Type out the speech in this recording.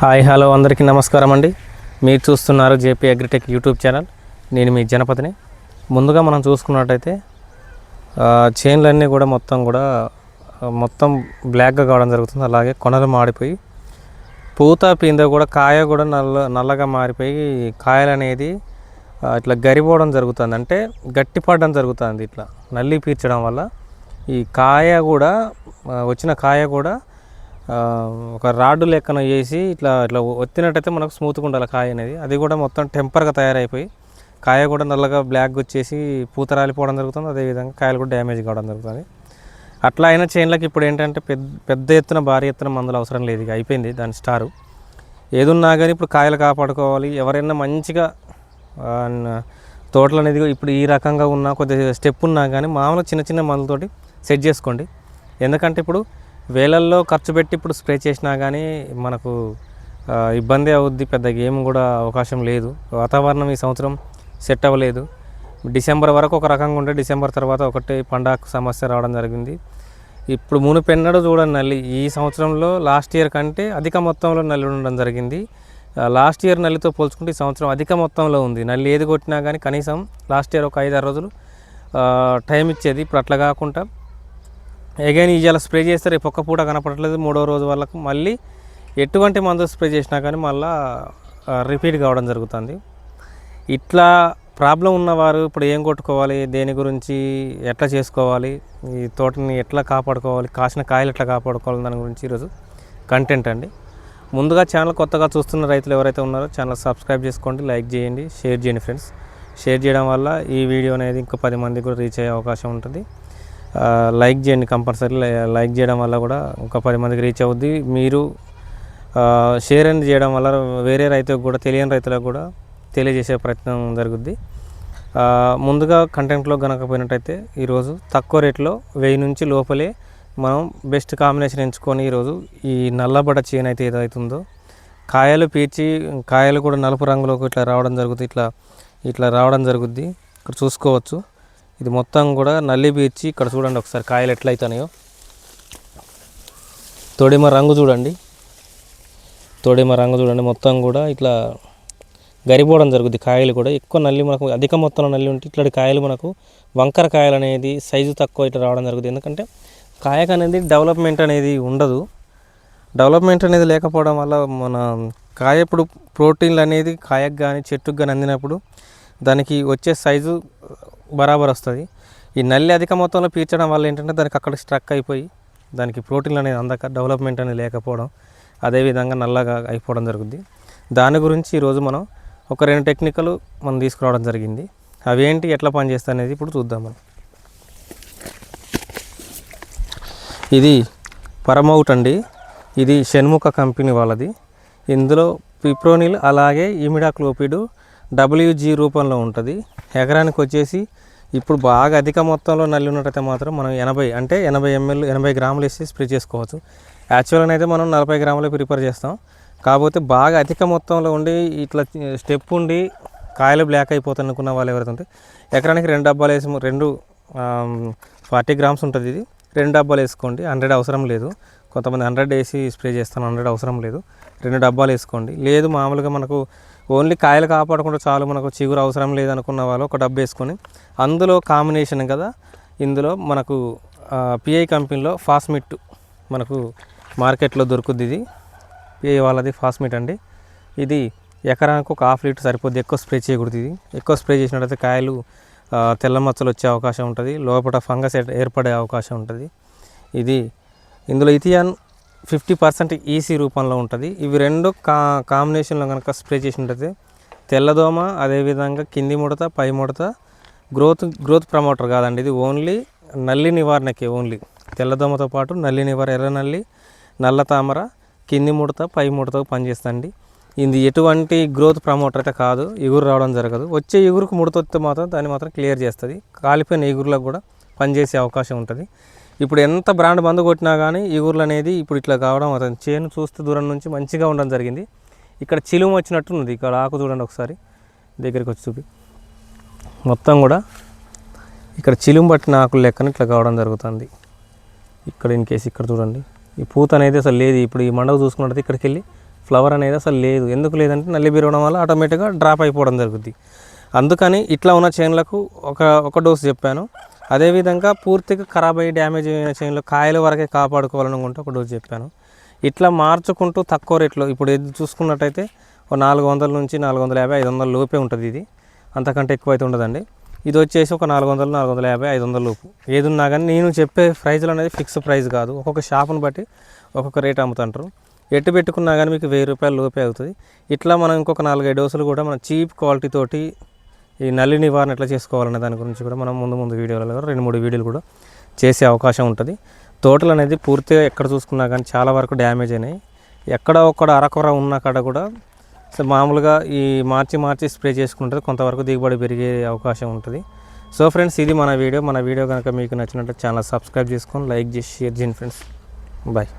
Hi hello అందరికీ నమస్కారం అండి. మీరు చూస్తున్నారు జేపీ అగ్రిటెక్ యూట్యూబ్ ఛానల్. నేను మీ జనపతిని. ముందుగా మనం చూసుకున్నట్టయితే చైన్లన్నీ కూడా మొత్తం కూడా మొత్తం బ్లాక్గా కావడం జరుగుతుంది. అలాగే కొనలు మాడిపోయి పూత పిందె కూడా కాయ కూడా నల్ల నల్లగా మారిపోయి కాయలు అనేది ఇట్లా గరిపోవడం జరుగుతుంది. అంటే గట్టిపడడం జరుగుతుంది ఇట్లా నల్లి పీల్చడం వల్ల. ఈ కాయ కూడా వచ్చిన కాయ కూడా ఒక రాడ్డు లెక్కన వేసి ఇట్లా ఇట్లా ఒత్తినట్టయితే మనకు స్మూత్గా ఉండాలి కాయ అనేది. అది కూడా మొత్తం టెంపర్గా తయారైపోయి కాయ కూడా నల్లగా బ్లాక్ వచ్చేసి పూత రాలిపోవడం జరుగుతుంది. అదేవిధంగా కాయలు కూడా డ్యామేజ్ కావడం జరుగుతుంది. అట్లా అయిన చైన్లకు ఇప్పుడు ఏంటంటే పెద్ద పెద్ద ఎత్తున భారీ ఎత్తున మందులు అవసరం లేదు. ఇక అయిపోయింది దాని స్టారు. ఏదున్నా కానీ ఇప్పుడు కాయలు కాపాడుకోవాలి. ఎవరైనా మంచిగా తోటలు అనేది ఇప్పుడు ఈ రకంగా ఉన్నా కొద్దిగా స్టెప్ ఉన్నా కానీ మామూలుగా చిన్న చిన్న మందులతోటి సెట్ చేసుకోండి. ఎందుకంటే ఇప్పుడు వేలల్లో ఖర్చు పెట్టి ఇప్పుడు స్ప్రే చేసినా కానీ మనకు ఇబ్బంది అవుద్ది పెద్ద గేమ్ కూడా అవకాశం లేదు. వాతావరణం ఈ సంవత్సరం సెట్ అవ్వలేదు. డిసెంబర్ వరకు ఒక రకంగా ఉంటే డిసెంబర్ తర్వాత ఒకటి పండగ సమస్య రావడం జరిగింది. ఇప్పుడు మునుపెన్నడూ చూడండి నల్లి. ఈ సంవత్సరంలో లాస్ట్ ఇయర్ కంటే అధిక మొత్తంలో నల్లి ఉండడం జరిగింది. లాస్ట్ ఇయర్ నల్లితో పోల్చుకుంటే ఈ సంవత్సరం అధిక మొత్తంలో ఉంది. నల్లి ఏది కొట్టినా కానీ కనీసం లాస్ట్ ఇయర్ ఒక ఐదు ఆరు రోజులు టైం ఇచ్చేది. ఇప్పుడు అట్లా కాకుండా అగైన్ ఇవాళ స్ప్రే చేస్తే రేపు ఒక్క పూట కనపడట్లేదు మూడో రోజు వాళ్ళకు మళ్ళీ ఎటువంటి మందు స్ప్రే చేసినా కానీ మళ్ళీ రిపీట్ కావడం జరుగుతుంది. ఇట్లా ప్రాబ్లం ఉన్నవారు ఇప్పుడు ఏం కొట్టుకోవాలి దేని గురించి ఎట్లా చేసుకోవాలి ఈ తోటని ఎట్లా కాపాడుకోవాలి కాసిన కాయలు ఎట్లా కాపాడుకోవాలి దాని గురించి ఈరోజు కంటెంట్ అండి. ముందుగా ఛానల్ కొత్తగా చూస్తున్న రైతులు ఎవరైతే ఉన్నారో ఛానల్ సబ్స్క్రైబ్ చేసుకోండి లైక్ చేయండి షేర్ చేయండి ఫ్రెండ్స్ షేర్ చేయడం వల్ల ఈ వీడియో అనేది ఇంకా పది మందికి కూడా రీచ్ అయ్యే అవకాశం ఉంటుంది. లైక్ చేయండి కంపల్సరీ. లైక్ చేయడం వల్ల కూడా ఒక పది మందికి రీచ్ అవుద్ది. మీరు షేర్ అండ్ చేయడం వల్ల వేరే రైతులకు కూడా తెలియని రైతులకు కూడా తెలియజేసే ప్రయత్నం జరుగుద్ది. ముందుగా కంటెంట్లో కనుకపోయినట్టయితే ఈరోజు తక్కువ రేట్లో వెయ్యి నుంచి లోపలే మనం బెస్ట్ కాంబినేషన్ ఎంచుకొని ఈరోజు ఈ నల్లబడ చేను అయితే ఏదైతుందో కాయలు పీచి కాయలు కూడా నలుపు రంగులోకి ఇట్లా రావడం జరుగుతుంది ఇట్లా ఇట్లా రావడం జరుగుద్ది. ఇక్కడ చూసుకోవచ్చు. ఇది మొత్తం కూడా నల్లి పీల్చి ఇక్కడ చూడండి ఒకసారి కాయలు ఎట్లయితున్నాయో అవుతున్నాయో తొడిమ రంగు చూడండి. తొడిమ రంగు చూడండి. మొత్తం కూడా ఇట్లా గరిపోవడం జరుగుద్ది కాయలు కూడా. ఎక్కువ నల్లి మనకు అధిక మొత్తంలో నల్లి ఉంటే ఇట్లాంటి కాయలు మనకు వంకర కాయలు అనేది సైజు తక్కువ ఇట్లా రావడం జరుగుతుంది ఎందుకంటే కాయకు అనేది డెవలప్మెంట్ అనేది ఉండదు. డెవలప్మెంట్ అనేది లేకపోవడం వల్ల మన కాయ ఇప్పుడు ప్రోటీన్లు అనేది కాయకు కానీ చెట్టుకు కానీ అందినప్పుడు దానికి వచ్చే సైజు బరాబర్ వస్తుంది. ఈ నల్లి అధిక మొత్తంలో పీల్చడం వల్ల ఏంటంటే దానికి అక్కడ స్ట్రక్ అయిపోయి దానికి ప్రోటీన్ అనేది అందక డెవలప్మెంట్ అనేది లేకపోవడం అదేవిధంగా నల్లగా అయిపోవడం జరుగుద్ది. దాని గురించి ఈరోజు మనం ఒక రెండు టెక్నికలు మనం తీసుకురావడం జరిగింది. అవేంటి ఎట్లా పనిచేస్తాయి అనేది ఇప్పుడు చూద్దాం మనం. ఇది పరమౌట్ అండి. ఇది షణ్ముఖ కంపెనీ వాళ్ళది. ఇందులో పిప్రోనిల్ అలాగే ఇమిడాక్లోపిడు డబ్ల్యూజీ రూపంలో ఉంటుంది. ఎకరానికి వచ్చేసి ఇప్పుడు బాగా అధిక మొత్తంలో నల్లి ఉన్నట్టయితే మాత్రం మనం ఎనభై అంటే ఎనభై ఎంఎల్ ఎనభై గ్రాములు వేసి స్ప్రే చేసుకోవచ్చు. యాక్చువల్గా అయితే మనం నలభై గ్రాములే ప్రిపేర్ చేస్తాం. కాకపోతే బాగా అధిక మొత్తంలో ఉండి ఇట్లా స్టెప్ ఉండి కాయలు బ్లాక్ అయిపోతాయి అనుకున్న వాళ్ళు ఎవరైతే ఉంటే ఎకరానికి రెండు డబ్బాలు వేసి రెండు ఫార్టీ గ్రామ్స్ ఉంటుంది ఇది. రెండు డబ్బాలు వేసుకోండి. హండ్రెడ్ అవసరం లేదు. కొంతమంది హండ్రెడ్ వేసి స్ప్రే చేస్తాను హండ్రెడ్ అవసరం లేదు. రెండు డబ్బాలు వేసుకోండి. లేదు మామూలుగా మనకు ఓన్లీ కాయలు కాపాడకుండా చాలు మనకు చిగురు అవసరం లేదనుకున్న వాళ్ళు ఒక డబ్బు వేసుకొని అందులో కాంబినేషన్ కదా ఇందులో మనకు పిఐ కంపెనీలో ఫాస్మిట్ మనకు మార్కెట్లో దొరుకుద్ది ఇది. పిఐ వాళ్ళది ఫాస్మిట్ అండి. ఇది ఎకరానికి ఒక హాఫ్ లీటర్ సరిపోద్ది ఎక్కువ స్ప్రే చేయకూడదు ఇది. ఎక్కువ స్ప్రే చేసినట్టయితే కాయలు తెల్ల మచ్చలు వచ్చే అవకాశం ఉంటుంది. లోపల ఫంగస్ ఏర్పడే అవకాశం ఉంటుంది. ఇది ఇందులో ఇథియాన్ ఫిఫ్టీ పర్సెంట్ ఈసీ రూపంలో ఉంటుంది. ఇవి రెండు కా కాంబినేషన్లో కనుక స్ప్రే చేసినట్టయితే తెల్లదోమ అదేవిధంగా కింది ముడత పై ముడత. గ్రోత్ గ్రోత్ ప్రమోటర్ కాదండి ఇది. ఓన్లీ నల్లి నివారణకి ఓన్లీ. తెల్లదోమతో పాటు నల్లి నివారణ ఎర్ర నల్లి నల్ల తామర కింది ముడత పై ముడతకు పనిచేస్తుంది ఇది ఎటువంటి గ్రోత్ ప్రమోటర్ అయితే కాదు. ఎగురు రావడం జరగదు. వచ్చే ఎగురుకు ముడత వస్తే మాత్రం దాన్ని మాత్రం క్లియర్ చేస్తుంది. కాలిపోయిన ఎగురులకు కూడా పనిచేసే అవకాశం ఉంటుంది. ఇప్పుడు ఎంత బ్రాండ్ మందు కొట్టినా కానీ ఈ ఊర్లు అనేది ఇప్పుడు ఇట్లా కావడం అతను చేను చూస్తే దూరం నుంచి మంచిగా ఉండడం జరిగింది. ఇక్కడ చిలుము వచ్చినట్టు ఉంది ఇక్కడ ఆకు చూడండి ఒకసారి. దగ్గరికి వచ్చి చూపి. మొత్తం కూడా ఇక్కడ చిలుము పట్టిన ఆకులు లెక్కన ఇట్లా కావడం జరుగుతుంది. ఇక్కడ ఇన్ కేసు ఇక్కడ చూడండి. ఈ పూత అనేది అసలు లేదు. ఇప్పుడు ఈ మండవ చూసుకున్నట్టు ఇక్కడికి వెళ్ళి ఫ్లవర్ అనేది అసలు లేదు. ఎందుకు లేదంటే నల్లి బీరవడం వల్ల ఆటోమేటిక్గా డ్రాప్ అయిపోవడం జరుగుద్ది. అందుకని ఇట్లా ఉన్న చైన్లకు ఒక ఒక డోస్ చెప్పాను. అదేవిధంగా పూర్తిగా ఖరాబ్ అయ్యి డ్యామేజ్ అయిన చైన్లు కాయల వరకే కాపాడుకోవాలనుకుంటే ఒక డోస్ చెప్పాను. ఇట్లా మార్చుకుంటూ తక్కువ రేట్లో ఇప్పుడు ఏది చూసుకున్నట్టయితే ఒక నాలుగు వందల నుంచి నాలుగు వందల యాభై ఐదు వందల లోపే ఉంటుంది ఇది. అంతకంటే ఎక్కువ అయితే ఉండదండి. ఇది వచ్చేసి ఒక నాలుగు వందలు నాలుగు వందల యాభై ఐదు వందల లోపు. ఏది ఉన్నా కానీ నేను చెప్పే ప్రైజ్లు అనేది ఫిక్స్ ప్రైస్ కాదు. ఒక్కొక్క షాపును బట్టి ఒక్కొక్క రేట్ అమ్ముతుంటారు. ఎట్టు పెట్టుకున్నా కానీ మీకు వెయ్యి రూపాయలు లోపే అవుతుంది. ఇట్లా మనం ఇంకొక నాలుగైదు డోసులు కూడా మనం చీప్ క్వాలిటీ తోటి ఈ నల్లి నివారణ ఎట్లా చేసుకోవాలనే దాని గురించి కూడా మనం ముందు ముందు వీడియోలలో రెండు మూడు వీడియోలు కూడా చేసే అవకాశం ఉంటుంది. తోటలు అనేది పూర్తిగా ఎక్కడ చూసుకున్నా కానీ చాలా వరకు డ్యామేజ్ అయినాయి. ఎక్కడ ఒక్కడ అరకొర ఉన్న కాడ కూడా సో మామూలుగా ఈ మార్చి మార్చి స్ప్రే చేసుకుంటే కొంతవరకు దిగుబడి పెరిగే అవకాశం ఉంటుంది. సో ఫ్రెండ్స్ ఇది మన వీడియో. మన వీడియో కనుక మీకు నచ్చినట్టు ఛానల్ సబ్స్క్రైబ్ చేసుకొని లైక్ చేసి షేర్ చేయండి ఫ్రెండ్స్. బాయ్.